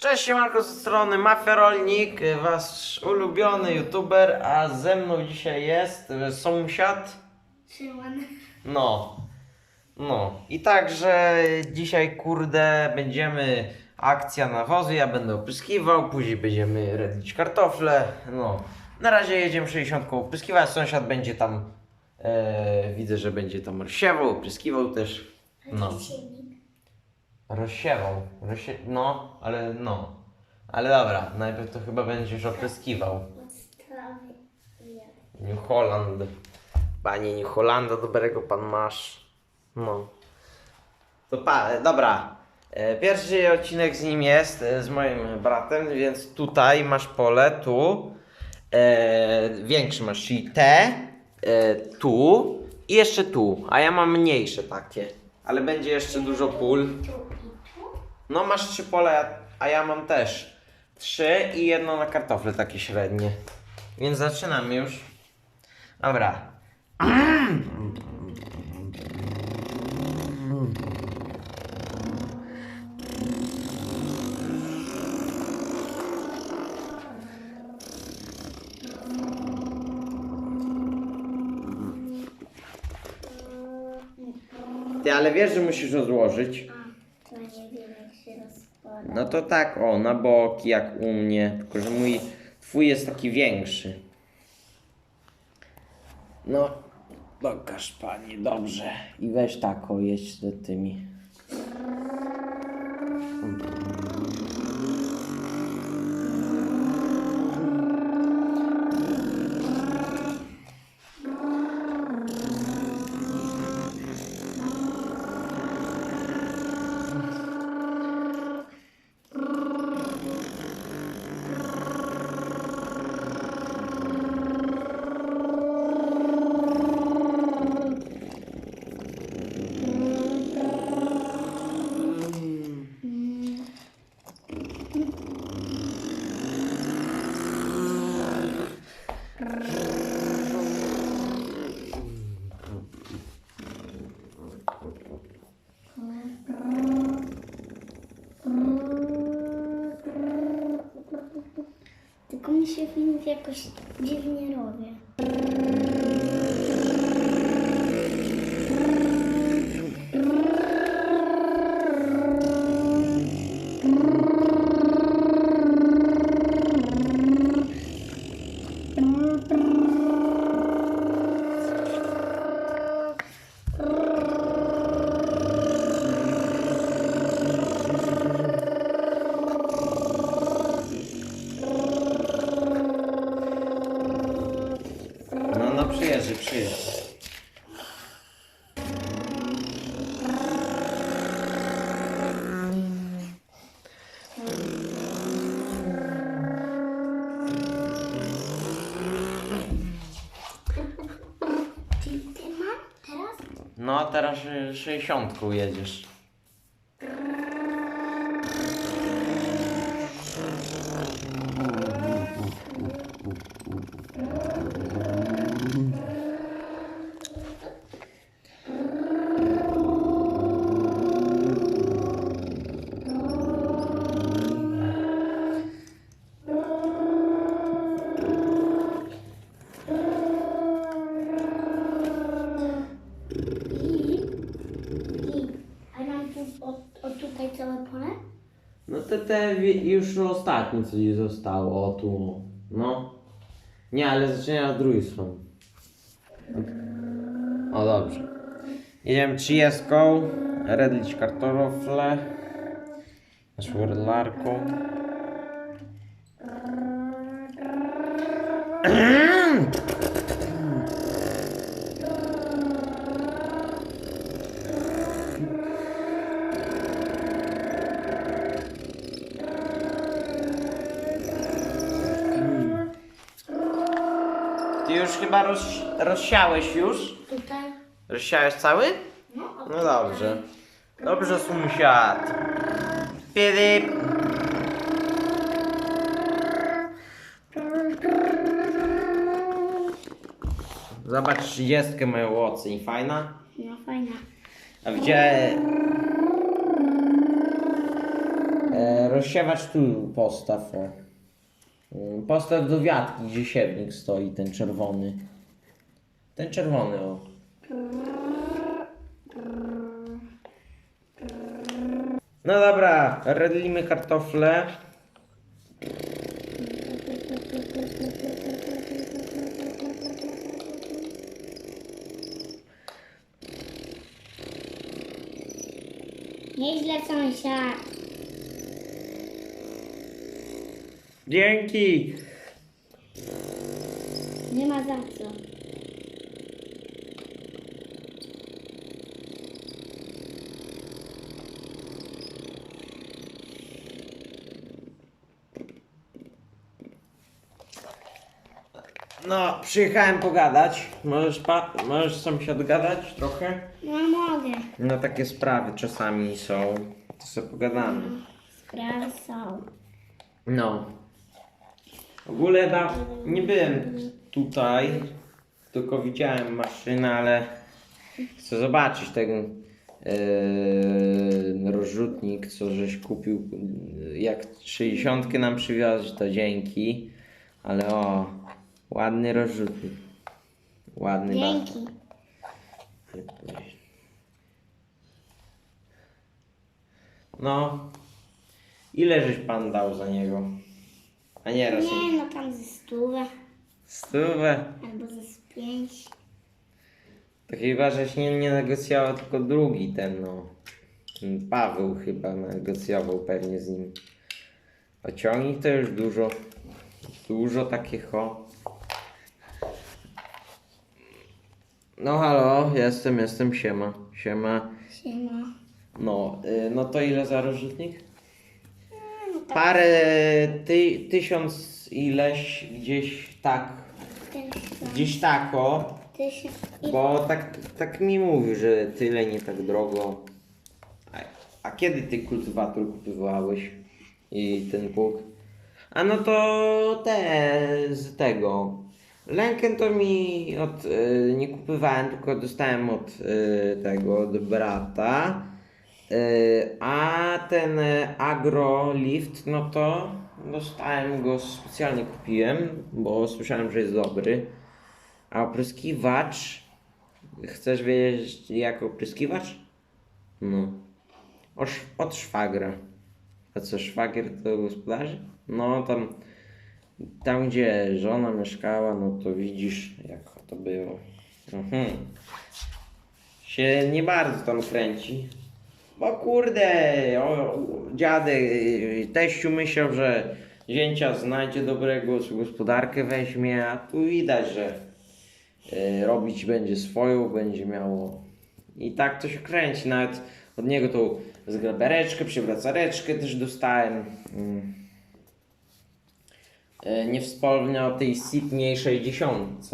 Cześć, siemanko ze strony Mafia Rolnik, wasz ulubiony youtuber, a ze mną dzisiaj jest y, sąsiad. Szymon. No, no. I także dzisiaj, kurde, będziemy akcja nawozu, ja będę opryskiwał, później będziemy redlić kartofle, no. Na razie jedziemy 60 opryskiwać, sąsiad będzie tam, e, widzę, że będzie tam rozsiewał, opryskiwał też, no. Rozsiewał, rozsie... no, ale no. Ale dobra, najpierw to chyba będziesz opryskiwał. Podstawy. New Holland. Panie New Hollanda, dobrego pan masz. No. To pa, dobra. E, Pierwszy odcinek z nim jest, e, z moim bratem, więc tutaj masz pole, tu. E, większy masz, czyli te, e, tu i jeszcze tu. A ja mam mniejsze takie. Ale będzie jeszcze dużo pól. No masz trzy pola, a ja mam też trzy i jedno na kartofle takie średnie. Więc zaczynam już. Dobra. Ty, ale wiesz, że musisz rozłożyć. A, to nie wiem jak się rozkłada. No to tak, o, na boki jak u mnie, tylko że mój, twój jest taki większy. No, pokaż pani, dobrze. I weź tak, o, jedź z tymi. Rrrr. Teraz? No, teraz y, 60 jedziesz. I, i, a mam tu o, o tutaj całe pole? No te, już ostatnie co ci zostało, o tu. No. Nie, ale zaczyna od drugiej strony. O dobrze. Jedziemy 30, redlić kartofle. Naszą redlarką. Ty już chyba roz, rozsiałeś już? Tutaj? Rozsiałeś cały? No, No dobrze. Dobrze, sąsiad. Filip. Zobacz, 30 mają oceń, fajna? No fajna. A gdzie... E, rozsiewacz tu postaw, o. Mm, Postaw do wiatki, gdzie siewnik stoi, ten czerwony. Ten czerwony, o. No dobra, redlimy kartofle. Nieźle sąsiad. Dzięki! Nie ma za co. No, przyjechałem pogadać. Możesz, pa- możesz sąsiad gadać trochę? No mogę. No takie sprawy czasami są. To sobie pogadamy. Sprawy są. No. W ogóle da, nie byłem tutaj, tylko widziałem maszynę, ale chcę zobaczyć ten yy, rozrzutnik, co żeś kupił. Jak 60 nam przywiozłeś, to dzięki. Ale o, ładny rozrzutnik. Ładny bardzo. Dzięki. No, ile żeś pan dał za niego? A nie raz. Nie no tam ze stówę Stówę. albo ze z pięć. To chyba, żeś nie, nie negocjował, tylko drugi ten, no. Ten Paweł chyba negocjował pewnie z nim. A ciągnik to już dużo. Dużo takich o. No halo, jestem, jestem, siema. Siema. Siema. No, y, no to ile za rozrzutnik? No tak Parę, ty, tysiąc ileś gdzieś tak, gdzieś tak o. Tysiąc. I Bo tak, tak mi mówił, że tyle nie tak drogo. A, a kiedy ty kultywator kupowałeś i ten pług? A no to te z tego. Lękę to mi od, y, nie kupowałem, tylko dostałem od y, tego, od brata. Y, a ten agrolift, no to dostałem go, specjalnie kupiłem, bo słyszałem, że jest dobry. A opryskiwacz, chcesz wiedzieć jak opryskiwacz? No. O, sz- od szwagra. A co, szwagier to gospodarzy? No tam, tam gdzie żona mieszkała, no to widzisz jak to było. Mhm. Się nie bardzo tam kręci. Bo kurde, o, dziadek, teściu myślał, że zięcia znajdzie dobrego, gospodarkę weźmie, a tu widać, że y, robić będzie swoją, będzie miało. I tak to się kręci. Nawet od niego tą zgrabereczkę, przywracareczkę też dostałem. Mm. Y, Nie wspomnę o tej sitniej 60.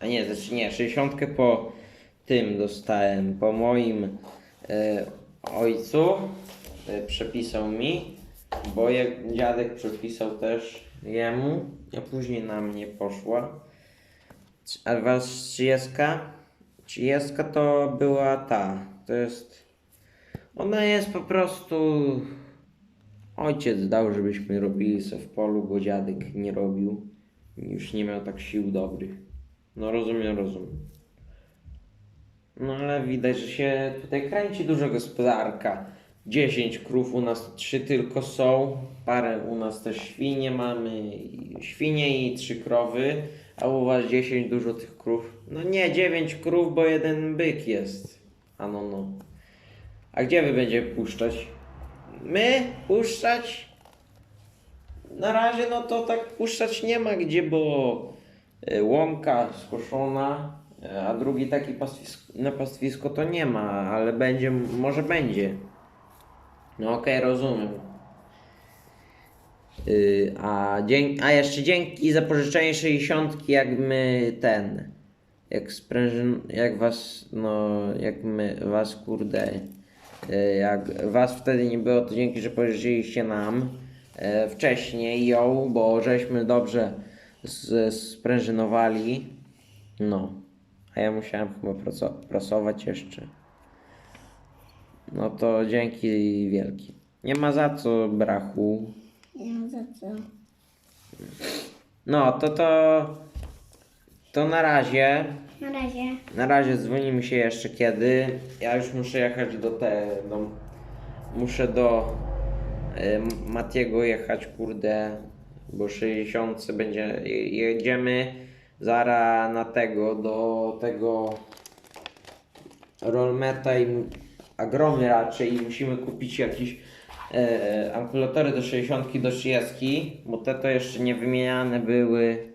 A nie, znaczy nie, 60 po tym dostałem, po moim e, ojcu e, przepisał mi, bo jak dziadek przepisał też jemu, a później na mnie poszła. A was 30? 30 to była ta, to jest, ona jest po prostu, ojciec dał, żebyśmy robili se w polu, bo dziadek nie robił, już nie miał tak sił dobrych. No rozumiem, rozumiem. No ale widać, że się tutaj kręci duża gospodarka. 10 krów u nas, 3 tylko są. Parę u nas też świnie mamy. i- Świnie i 3 krowy. A u was 10 dużo tych krów. No nie, 9 krów, bo jeden byk jest. A no no. A gdzie wy będziecie puszczać? My? Puszczać? Na razie no to tak puszczać nie ma gdzie, bo e, łąka skoszona, a drugi taki pastwisko, na pastwisko to nie ma, ale będzie, może będzie. No okej, rozumiem. Yy, a, a jeszcze dzięki za pożyczenie 60 jak my ten jak sprężyn, jak was no jak my was kurde yy, jak was wtedy nie było to dzięki, że pożyczyliście nam e, wcześniej ją, bo żeśmy dobrze sprężynowali no a ja musiałem chyba prasować jeszcze no to dzięki wielkie Nie ma za co, brachu. Nie mam za co. No, to to... To na razie. Na razie. Na razie dzwonimy się jeszcze kiedy. Ja już muszę jechać do te... Do, muszę do y, Matiego jechać, kurde, bo 60 będzie... je- Jedziemy zara na tego, do tego Rollmeta i Agromy raczej i musimy kupić jakieś e, akumulatory do 60 do 30, bo te to jeszcze nie wymieniane były,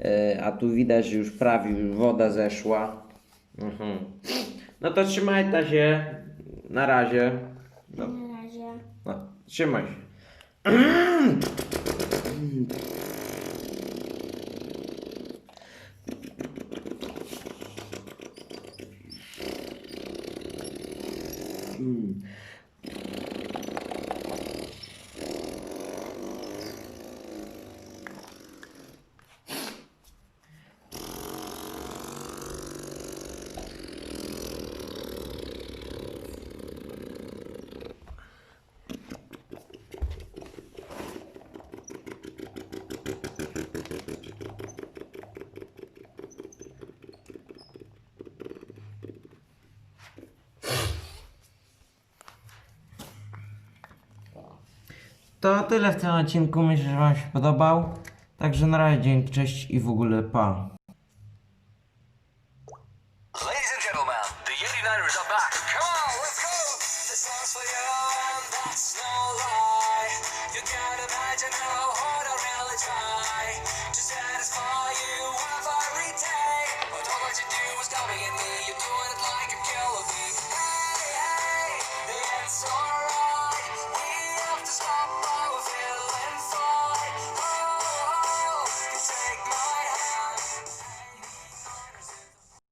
e, a tu widać, że już prawie już woda zeszła. Mhm. No to trzymaj ta się, na razie. No, Na razie. no, trzymaj się. To tyle w tym odcinku, myślę, że Wam się podobał. Także na razie, dzięki, cześć i w ogóle pa.